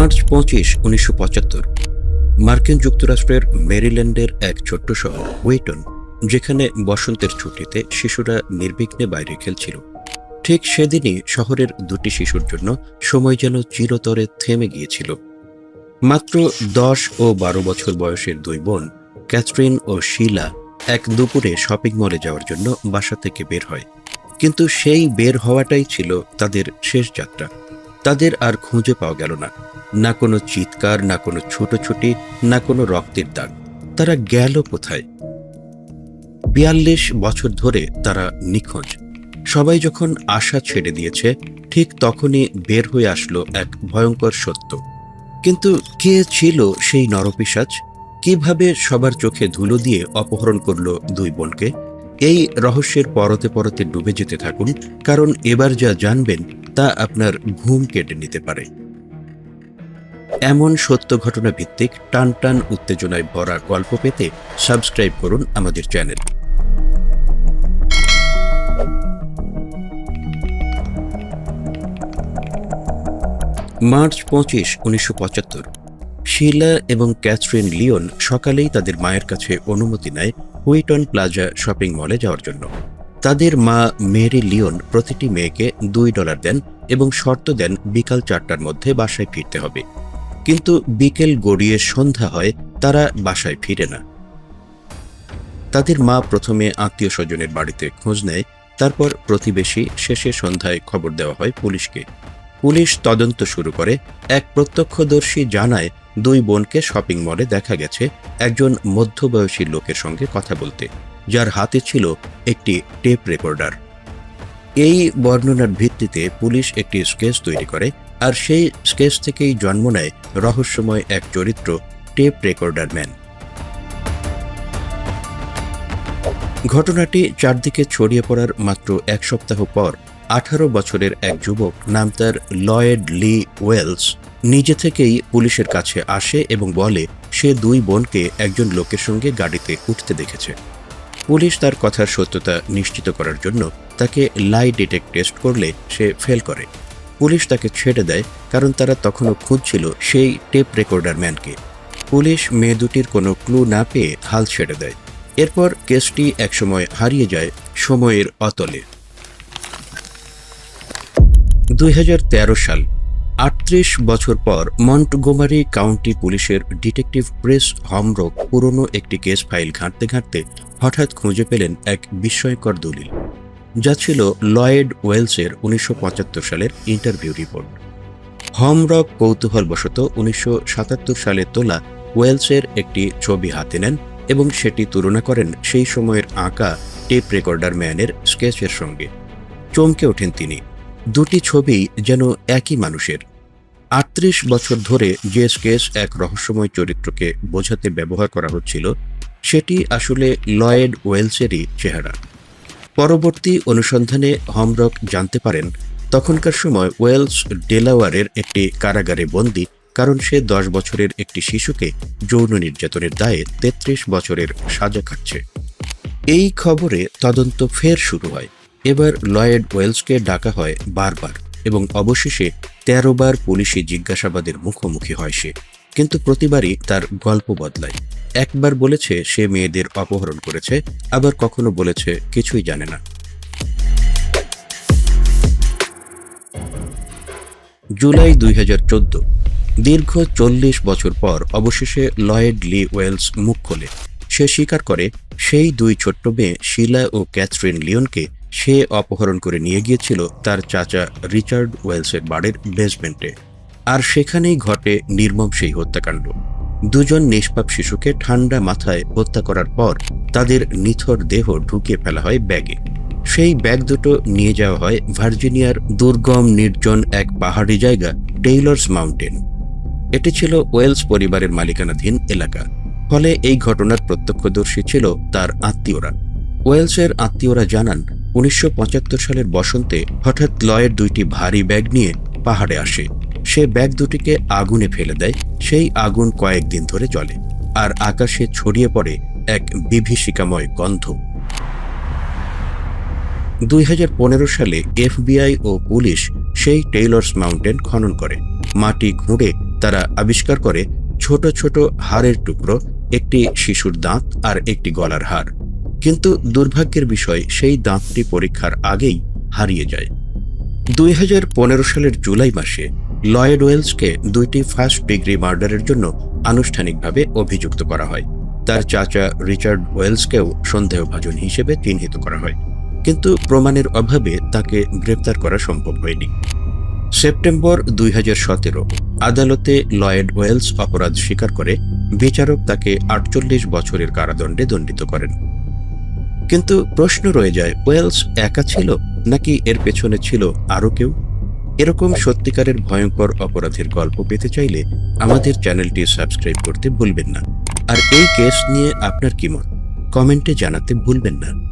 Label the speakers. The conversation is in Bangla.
Speaker 1: পঁচিশ, উনিশশো পঁচাত্তর। মার্কিন যুক্তরাষ্ট্রের মেরিল্যান্ডের এক ছোট্ট শহর, ওয়েটন, যেখানে বসন্তের ছুটিতে শিশুরা নির্বিঘ্নে বাইরে খেলছিল। ঠিক সেদিনই শহরের দুটি শিশুর জন্য সময় যেন চিরতরে থেমে গিয়েছিল। মাত্র দশ ও বারো বছর বয়সের দুই বোন, ক্যাথরিন ও শিলা, এক দুপুরে শপিং মলে যাওয়ার জন্য বাসা থেকে বের হয়। কিন্তু সেই বের হওয়াটাই ছিল তাদের শেষ যাত্রা। তাদের আর খুঁজে পাওয়া গেল না। না কোনো চিৎকার, না কোনো ছুটোছুটি, না কোনো রক্তের দাগ। তারা গেল কোথায়? বিয়াল্লিশ বছর ধরে তারা নিখোঁজ। সবাই যখন আশা ছেড়ে দিয়েছে, ঠিক তখনই বের হয়ে আসলো এক ভয়ঙ্কর সত্য। কিন্তু কে ছিল সেই নরপিসাচ কীভাবে সবার চোখে ধুলো দিয়ে অপহরণ করল দুই বোনকে? এই রহস্যের পরতে পরতে ডুবে যেতে থাকুন, কারণ এবার যা জানবেন তা আপনার ঘুম কেটে নিতে পারে। এমন সত্য ঘটনা ভিত্তিক টান টান উত্তেজনায় ভরা গল্প পেতে সাবস্ক্রাইব করুন আমাদের চ্যানেল। মার্চ পঁচিশ, উনিশশো শিলা এবং ক্যাথরিন লিওন সকালেই তাদের মায়ের কাছে অনুমতি নেয় হুইটন প্লাজা শপিং মলে যাওয়ার জন্য। তাদের মা মেরি লিওন প্রতিটি মেয়েকে দুই ডলার দেন এবং শর্ত দেন বিকাল চারটার মধ্যে বাসায় ফিরতে হবে। কিন্তু বিকেল গড়িয়ে সন্ধ্যা হয়, তারা বাসায় ফিরে না। তাদের মা প্রথমে আত্মীয় স্বজনের বাড়িতে খোঁজ নেয়, তারপর প্রতিবেশী শেষে সন্ধ্যায় খবর দেওয়া হয় পুলিশকে। পুলিশ তদন্ত শুরু করে, এক প্রত্যক্ষদর্শী জানায় দুই বোনকে শপিং মলে দেখা গেছে একজন মধ্যবয়সী লোকের সঙ্গে কথা বলতে, যার হাতে ছিল একটি টেপ রেকর্ডার। এই বর্ণনার ভিত্তিতে পুলিশ একটি স্কেচ তৈরি করে আর সেই স্কেচ থেকেই জন্ম নেয় রহস্যময় এক চরিত্র, টেপ রেকর্ডার ম্যান ঘটনাটি চারদিকে ছড়িয়ে পড়ার মাত্র এক সপ্তাহ পর আঠারো বছরের এক যুবক নাম তার লয়েড লি ওয়েলস নিজে থেকেই পুলিশের কাছে আসে এবং বলে, সে দুই বোনকে একজন লোকের সঙ্গে গাড়িতে উঠতে দেখেছে। পুলিশ তার কথার সত্যতা নিশ্চিত করার জন্য তাকে লাই ডিটেক্ট টেস্ট করলে সে ফেল করে। পুলিশ তাকে ছেড়ে দেয়, কারণ তারা তখনও খুঁজছিল সেই টেপ রেকর্ডার ম্যানকে। পুলিশ মেয়ে দুটির কোনো ক্লু না পেয়ে হাল ছেড়ে দেয়। এরপর কেসটি একসময় হারিয়ে যায় সময়ের অতলে। দুই হাজার তেরো সাল আটত্রিশ বছর পর মন্টগোমারি কাউন্টি পুলিশের ডিটেকটিভ প্রেস হমরক পুরনো একটি কেস ফাইল ঘাঁটতে ঘাঁটতে হঠাৎ খুঁজে পেলেন এক বিস্ময়কর দলিল। যা ছিল লয়েড ওয়েলসের উনিশশো পঁচাত্তর সালের ইন্টারভিউ রিপোর্ট। হমরক কৌতূহলবশত উনিশশো সালে তোলা ওয়েলসের একটি ছবি হাতে নেন এবং সেটি তুলনা করেন সেই সময়ের আঁকা টেপ রেকর্ডার ম্যানের স্কেচের সঙ্গে। চমকে ওঠেন তিনি। দুটি ছবি যেন একই মানুষের আটত্রিশ বছর ধরে যে স্কেচ এক রহস্যময় চরিত্রকে বোঝাতে ব্যবহার করা হচ্ছিল, সেটি আসলে লয়েড ওয়েলসেরই চেহারা। পরবর্তী অনুসন্ধানে হমরক জানতে পারেন, তখনকার সময় ওয়েলস ডেলাওয়ারের একটি কারাগারে বন্দী, কারণ সে দশ বছরের একটি শিশুকে যৌন নির্যাতনের দায়ে তেত্রিশ বছরের সাজা খাচ্ছে এই খবরে তদন্ত ফের শুরু হয়। এবার লয়েড ওয়েলসকে ডাকা হয় বারবার এবং অবশেষে তেরো বার পুলিশি জিজ্ঞাসাবাদের মুখোমুখি হয় সে, কিন্তু প্রতিবারই তার গল্প বদলায়। একবার বলেছে সে মেয়েদের অপহরণ করেছে, আবার কখনো বলেছে কিছুই জানে না। জুলাই দুই হাজার চোদ্দ, দীর্ঘ চল্লিশ বছর পর অবশেষে লয়েড লি ওয়েলস মুখ খোলে। সে স্বীকার করে, সেই দুই ছোট্ট মেয়ে শিলা ও ক্যাথরিন লিওনকে সে অপহরণ করে নিয়ে গিয়েছিল তার চাচা রিচার্ড ওয়েলসের বাড়ির বেসমেন্টে। আর সেখানেই ঘটে নির্মম সেই হত্যাকাণ্ড। দুজন নিষ্পাপ শিশুকে ঠান্ডা মাথায় হত্যা করার পর তাদের নিথর দেহ ঢুকিয়ে ফেলা হয় ব্যাগে। সেই ব্যাগ দুটো নিয়ে যাওয়া হয় ভার্জিনিয়ার দুর্গম নির্জন এক পাহাড়ি জায়গা, টেইলর্স মাউন্টেন। এটি ছিল ওয়েলস পরিবারের মালিকানাধীন এলাকা। ফলে এই ঘটনার প্রত্যক্ষদর্শী ছিল তার আত্মীয়রা। ওয়েলসের আত্মীয়রা জানান, উনিশশো পঁচাত্তর সালের বসন্তে হঠাৎ লয়ের দুইটি ভারী ব্যাগ নিয়ে পাহাড়ে আসে। সে ব্যাগ দুটিকে আগুনে ফেলে দেয়, সেই আগুন কয়েকদিন ধরে চলে আর আকাশে ছড়িয়ে পড়ে এক বিভীষিকাময় গন্ধ। দুই হাজার পনেরো সালে এফবিআই ও পুলিশ সেই টেইলর্স মাউন্টেন খনন করে। মাটি ঘুঁড়ে তারা আবিষ্কার করে ছোট ছোট হাড়ের টুকরো, একটি শিশুর দাঁত আর একটি গলার হাড়। কিন্তু দুর্ভাগ্যের বিষয়, সেই দাঁতটি পরীক্ষার আগেই হারিয়ে যায়। দুই হাজার পনেরো সালের জুলাই মাসে লয়েড ওয়েলসকে দুইটি ফার্স্ট ডিগ্রি মার্ডারের জন্য আনুষ্ঠানিকভাবে অভিযুক্ত করা হয়। তার চাচা রিচার্ড ওয়েলসকেও সন্দেহভাজন হিসেবে চিহ্নিত করা হয়। কিন্তু প্রমাণের অভাবে তাকে গ্রেপ্তার করা সম্ভব হয়নি। সেপ্টেম্বর দুই হাজার সতেরো, আদালতে লয়েড ওয়েলস অপরাধ স্বীকার করে বিচারক তাকে আটচল্লিশ বছরের কারাদণ্ডে দণ্ডিত করেন। কিন্তু প্রশ্ন রয়ে যায়, ওয়েলস একা ছিল নাকি এর পেছনে ছিল আরও কেউ? এরকম সত্যিকারের ভয়ঙ্কর অপরাধের গল্প পেতে চাইলে আমাদের চ্যানেলটি সাবস্ক্রাইব করতে ভুলবেন না। আর এই কেস নিয়ে আপনার কি মত? কমেন্টে জানাতে ভুলবেন না।